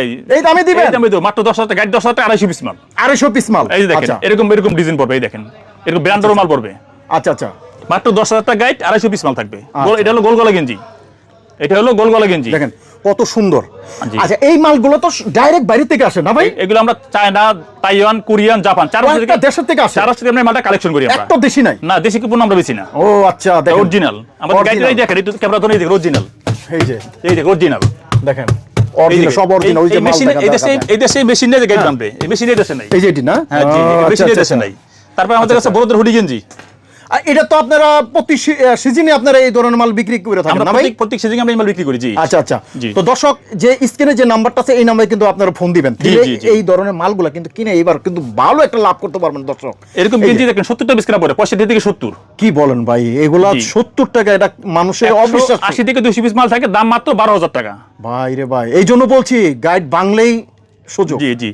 এই- দামে দিবেন? এই দামে দেবো মাত্র দশ হাজার গাড়ি দশ হাজার আড়াইশো পিস মাল। আড়াইশো পিস মাল? এই দেখেন আচ্ছা। এরকম এরকম ডিজাইন পড়বে এই দেখেন। এরকম ব্র্যান্ডেরও মাল পড়বে। আচ্ছা। আচ্ছা মাত্র দশ হাজার টাকা গাইড আড়াইশো পিস মাল থাকবে। এটা হলো গোল গলা গেঞ্জি। এটা হলো গোল গলা গেঞ্জি। দেখেন কত সুন্দর। আচ্ছা এই মালগুলো তো ডাইরেক্ট বাইরে থেকে আসে না ভাই? এগুলো আমরা চায়না তাইওয়ান কোরিয়ান জাপান চার কয়েকটা দেশের থেকে আসে? চার থেকে আমরা মালটা কালেকশন করি আমরা। একটা দেশি নাই? না দেশি পণ্য আমরা বেশি না। ও আচ্ছা দেখেন। অরিজিনাল আমাদের। গাইডটাই দেখেন একটু ক্যামেরা ধরে দেখেন অরিজিনাল এই যে। এই দেখেন অরিজিনাল দেখেন। অরিজিনাল সব অরিজিনাল ওই যে মেশিন দেখা এই যায় দেশে আপনার। এই দেশে মেশিন নিয়ে গাইড বানবে এই মেশিন এই দেশে নাই। এই যে এটি না? হ্যাঁ আচ্ছা, মেশিন এই আচ্ছা, দেশে। নাই। তারপর আমাদের কাছে বড়দের হুডি গেঞ্জি। এটা তো আপনারা প্রতি সিজনে আপনারা এই ধরনের মাল বিক্রি করে থাকেন না ভাই? প্রত্যেক সিজনে আমরা এই মাল বিক্রি করি জি। আচ্ছা আচ্ছা। তো দর্শক যে স্ক্রিনে যে নাম্বারটা আছে এই নাম্বারে কিন্তু আপনারা ফোন দিবেন। এই ধরনের মালগুলা কিন্তু কিনে এবার কিন্তু ভালো একটা লাভ করতে পারবেন দর্শক। এরকম গেঞ্জি দেখেন সত্তরটা পিস কেনা পড়ে পঁয়ষট্টি থেকে সত্তর। কি বলেন ভাই এগুলা জি। সত্তর টাকা এটা মানুষের অবিশ্বাস আশি থেকে দুশো পিস মাল থাকে দাম মাত্র বারো হাজার টাকা। ভাই রে ভাই এই জন্য বলছি গাইড বাংলেই সুযোগ। জি জি।